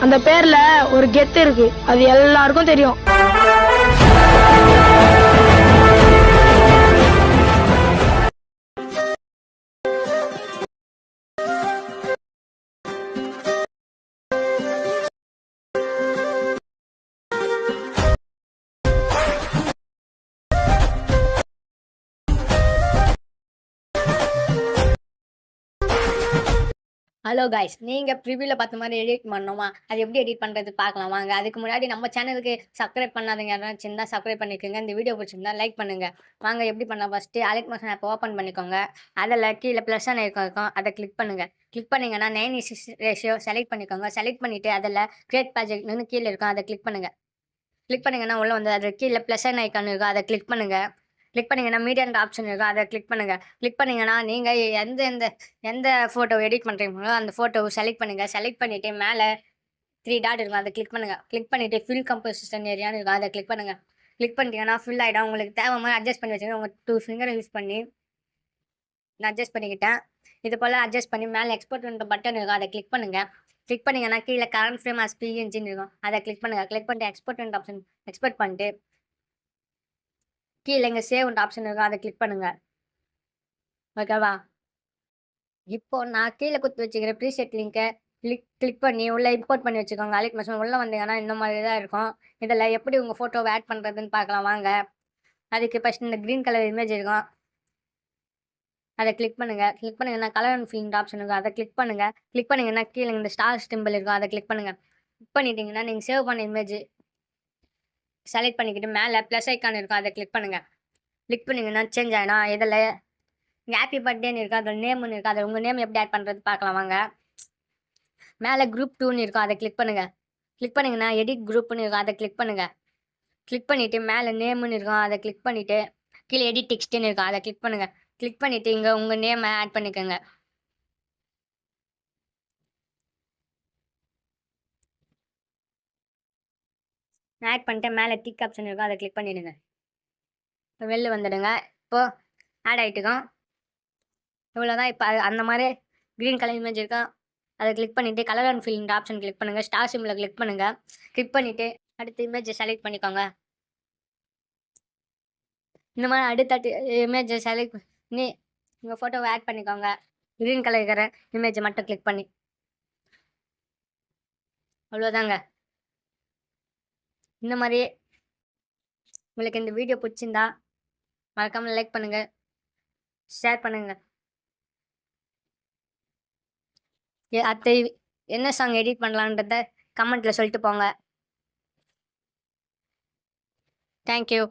அந்த பேர்ல ஒரு கெத்து இருக்கு. அது எல்லாருக்கும் தெரியும். ஹலோ காய்ஸ் நீங்கள் ப்ரிவியூவில் பார்த்த மாதிரி எடிட் பண்ணோமா அது எப்படி எடிட் பண்ணுறது பார்க்கலாம். வாங்க அதுக்கு முன்னாடி நம்ம சேனலுக்கு சப்ஸ்கிரைப் பண்ணாதீங்க. யாராச்சும் சின்ன சப்ஸ்கிரைப் பண்ணிக்கோங்க இந்த வீடியோ பிடிச்சிருந்தா லைக் பண்ணுங்கள் வாங்க எப்படி பண்ணலாம் first Alight Motion app open பண்ணிக்கோங்க. அதில் கீழே ப்ளஸ் இருக்கும் இருக்கும். அதை கிளிக் பண்ணுங்கள் கிளிக் பண்ணிங்கன்னா நைன் இஸ் ரேஷியோ செலக்ட் பண்ணிக்கோங்க. செலக்ட் பண்ணிவிட்டு அதில் கிரியேட் ப்ராஜெக்ட்னு கீழே இருக்கும். அதை கிளிக் பண்ணுங்கள் கிளிக் பண்ணிங்கன்னா உள்ளே வந்து அது கீழே ப்ளஸ் ஐக்கான் இருக்கும். அதை கிளிக் பண்ணுங்கள் கிளிக் பண்ணிங்கன்னா மீடியான்ற ஆப்ஷன் இருக்கும் அதை கிளிக் பண்ணுங்கள் கிளிக் பண்ணிங்கன்னா நீங்கள் எந்த எந்த எந்த ஃபோட்டோ எடிட் பண்ணுறீங்களோ அந்த ஃபோட்டோவை செலக்ட் பண்ணுங்கள் செலக்ட் பண்ணிவிட்டு மேலே த்ரீ டாட் இருக்கும். அதை கிளிக் பண்ணுங்கள் கிளிக் பண்ணிவிட்டு ஃபில் கம்போசிஷன் ஏரியான்னு இருக்கும். அதை கிளிக் பண்ணுங்கள் கிளிக் பண்ணிட்டீங்கன்னா ஃபில் ஆகிடும் உங்களுக்கு தேவை மாதிரி அட்ஜஸ்ட் பண்ணி வச்சுங்க உங்கள் டூ ஃபிங்கரை யூஸ் பண்ணி நான் அட்ஜஸ்ட் பண்ணிக்கிட்டேன். இது போல் அட்ஜஸ்ட் பண்ணி மேலே எக்ஸ்போர்ட் பண்ணுற பட்டன் இருக்கும். அதை கிளிக் பண்ணுங்கள் கிளிக் பண்ணிங்கன்னா கீழே கரண்ட் ஃப்ரேம் அஸ் பிஎன்ஜின்னு இருக்கும். அதை கிளிக் பண்ணுங்கள் கிளிக் பண்ணிட்டு எக்ஸ்போர்ட் ஆப்ஷன் எக்ஸ்போர்ட் பண்ணிட்டு கீழே இங்கே சேவ் ஆப்ஷன் இருக்கும் அதை கிளிக் பண்ணுங்கள் ஓகேவா இப்போ நான் கீழே குத்து வச்சுக்கிற ப்ரீசெட் லிங்கை கிளிக் கிளிக் பண்ணி உள்ளே இம்போர்ட் பண்ணி வச்சுக்கோங்க. அலிக் மிஷின் உள்ளே வந்தீங்கன்னா இந்த மாதிரி தான் இருக்கும். இதில் எப்படி உங்கள் ஃபோட்டோவை ஆட் பண்ணுறதுன்னு பார்க்கலாம் வாங்க. அதுக்கு ஃபஸ்ட் இந்த க்ரீன் கலர் இமேஜ் இருக்கும். அதை கிளிக் பண்ணுங்கள் கிளிக் பண்ணுங்கன்னா கலர் அண்ட் ஃபீல்ட் ஆப்ஷன் இருக்கும். அதை கிளிக் பண்ணுங்கள் கிளிக் பண்ணிங்கன்னா கீழே இந்த ஸ்டார் ஸ்டிம்பிள் இருக்கும். அதை கிளிக் பண்ணுங்கள் கிளிக் பண்ணிட்டீங்கன்னா நீங்கள் சேவ் பண்ண இமேஜ் செலக்ட் பண்ணிக்கிட்டு மேலே ப்ளஸ் ஐக்கான் இருக்கும் அதை கிளிக் பண்ணுங்கள் கிளிக் பண்ணிங்கன்னா சேஞ்ச் ஆகினா இதில் இங்கே ஹாப்பி பர்த்டேன்னு இருக்கும் அதில் நேம்னு இருக்கும் அதில் உங்கள் நேம் எப்படி ஆட் பண்ணுறது பார்க்கலாம் வாங்க. மேலே குரூப் டூன்னு இருக்கும் அதை கிளிக் பண்ணுங்கள் கிளிக் பண்ணிங்கன்னா எடிட் குரூப்னு இருக்கும் அதை கிளிக் பண்ணுங்கள் கிளிக் பண்ணிவிட்டு மேலே நேம்னு இருக்கும் அதை கிளிக் பண்ணிவிட்டு கீழே எடிட் டெக்ஸ்ட்டுன்னு இருக்கும் அதை கிளிக் பண்ணுங்கள் கிளிக் பண்ணிவிட்டு இங்கே உங்கள் நேமை ஆட் பண்ணிக்கோங்க. நான் ஆட் பண்ணிட்டு மேலே டிக் ஆப்ஷன் இருக்கும். அதை கிளிக் பண்ணிடுங்க. இப்போ வெளில வந்துடுங்க. இப்போது ஆட் ஆகிட்டுக்கும் இவ்வளோதான் இப்போ அந்த மாதிரி க்ரீன் கலர் இமேஜ் இருக்கும் அதை கிளிக் பண்ணிவிட்டு colour and fill option click பண்ணுங்கள் ஸ்டார் சிம்மில் கிளிக் பண்ணுங்கள் கிளிக் பண்ணிவிட்டு அடுத்த இமேஜை செலக்ட் பண்ணிக்கோங்க. இந்த மாதிரி அடுத்த இமேஜை செலக்ட் பண்ணி உங்கள் ஃபோட்டோவை ஆட் பண்ணிக்கோங்க. க்ரீன் கலர் இருக்கிற இமேஜை மட்டும் கிளிக் பண்ணி. அவ்வளோதாங்க இந்த மாதிரி உங்களுக்கு இந்த வீடியோ பிடிச்சிருந்தா மறக்காமல் லைக் பண்ணுங்கள் ஷேர் பண்ணுங்கள் அத்தை என்ன சாங் எடிட் பண்ணலான்றத கமெண்ட்டில் சொல்லிட்டு போங்க. தேங்க்யூ